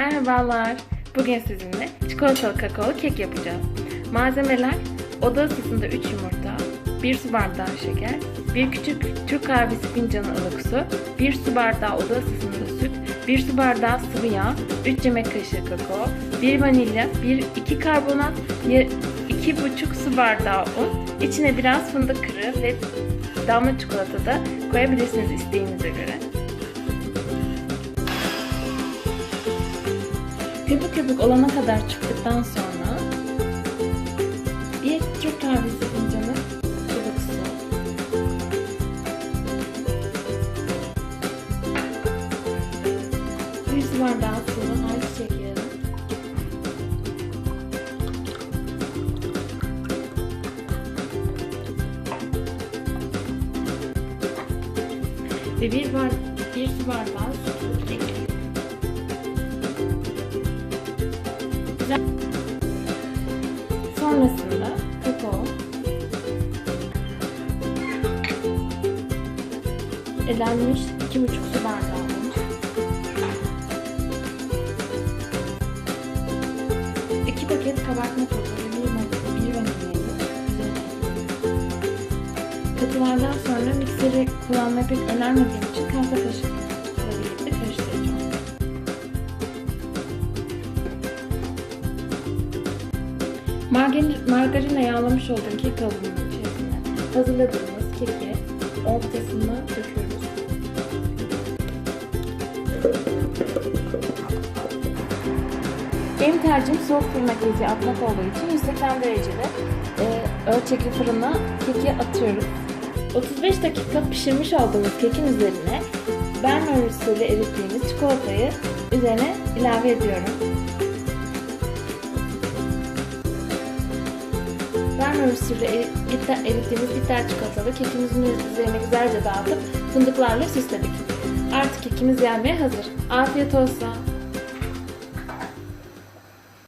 Merhabalar. Bugün sizinle çikolatalı kakaolu kek yapacağız. Malzemeler oda ısısında 3 yumurta, 1 su bardağı şeker, 1 küçük Türk kahvesi fincanı ılık su, 1 su bardağı oda ısısında süt, 1 su bardağı sıvı yağ, 3 yemek kaşığı kakao, 1 vanilya, 1 2 karbonat, 2,5 su bardağı un, içine biraz fındık kırığı ve damla çikolata da koyabilirsiniz isteğinize göre. Köpük köpük olana kadar çıktıktan sonra bir Türk kahvesi fincanı ılık su. Bir su bardağı sıvı ayçiçek yağı. Ve bir, bar bir su bardağı süt ekliyorum. Sonrasında kakao, elenmiş 2,5 su bardağı un, 2 paket kabartma tozu ve 1 vanilya, 1 vanilyayı üzerine ekliyorum. Katılardan sonra mikseri kullanmaya pek önermediğim için kahve kaşıkla Margarin, margarinle yağlamış olduğum kek kalıbının içerisine hazırladığımız keki ortasına döküyoruz. Benim tercihim soğuk fırına keki atmak olduğu için 180 derecede e, ölçekli fırına keki atıyoruz. 35 dakika pişirmiş olduğumuz kekin üzerine Bernoulli usulü erittiğimiz çikolatayı üzerine ilave ediyorum. Bernoulli usulü erittiğimiz bitter çikolatalı kekimizin üzerine güzelce dağıtıp fındıklarla süsledik. Artık kekimiz yenmeye hazır. Afiyet olsun.